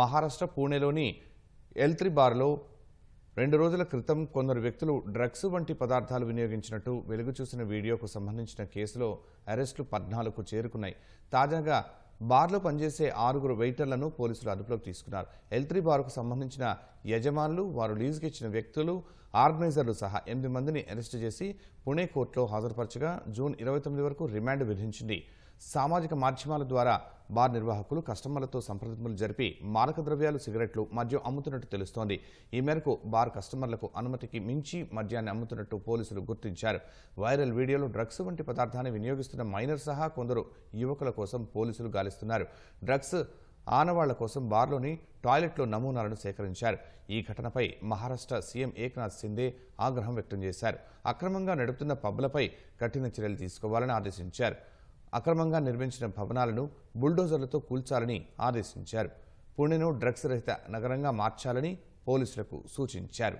మహారాష్ట్ర పూణేలోని ఎల్త్రి బార్లో రెండు రోజుల క్రితం కొందరు వ్యక్తులు డ్రగ్స్ వంటి పదార్థాలు వినియోగించినట్టు వెలుగు చూసిన వీడియోకు సంబంధించిన కేసులో అరెస్టులు పద్నాలుగు చేరుకున్నాయి. తాజాగా బార్లో పనిచేసే ఆరుగురు వెయిటర్లను పోలీసులు అదుపులోకి తీసుకున్నారు. ఎల్త్రీ బార్కు సంబంధించిన యజమానులు వారు లీజుకి ఇచ్చిన వ్యక్తులు ఆర్గనైజర్లు సహా ఎనిమిది మందిని అరెస్టు చేసి పుణే కోర్టులో హాజరుపరచగా జూన్ ఇరవై తొమ్మిది వరకు రిమాండ్ విధించింది. సామాజిక మాధ్యమాల ద్వారా బార్ నిర్వాహకులు కస్టమర్లతో సంప్రదింపులు జరిపి మారక ద్రవ్యాలు సిగరెట్లు మద్యం అమ్ముతున్నట్టు తెలుస్తోంది. ఈ మేరకు బార్ కస్టమర్లకు అనుమతికి మించి మద్యాన్ని అమ్ముతున్నట్టు పోలీసులు గుర్తించారు. వైరల్ వీడియోలో డ్రగ్స్ వంటి పదార్థాన్ని వినియోగిస్తున్న మైనర్ సహా కొందరు యువకుల కోసం పోలీసులు గాలిస్తున్నారు. డ్రగ్స్ ఆనవాళ్ళ కోసం బార్లోని టాయిలెట్లో నమూనాలను సేకరించారు. ఈ ఘటనపై మహారాష్ట్ర సీఎం ఏక్నాథ్ సిందే ఆగ్రహం వ్యక్తం చేశారు. అక్రమంగా నడుపుతున్న పబ్లపై కఠిన చర్యలు తీసుకోవాలని ఆదేశించారు. అక్రమంగా నిర్మించిన భవనాలను బుల్డోజర్లతో కూల్చాలని ఆదేశించారు. పుణెను డ్రగ్స్ రహిత నగరంగా మార్చాలని పోలీసులకు సూచించారు.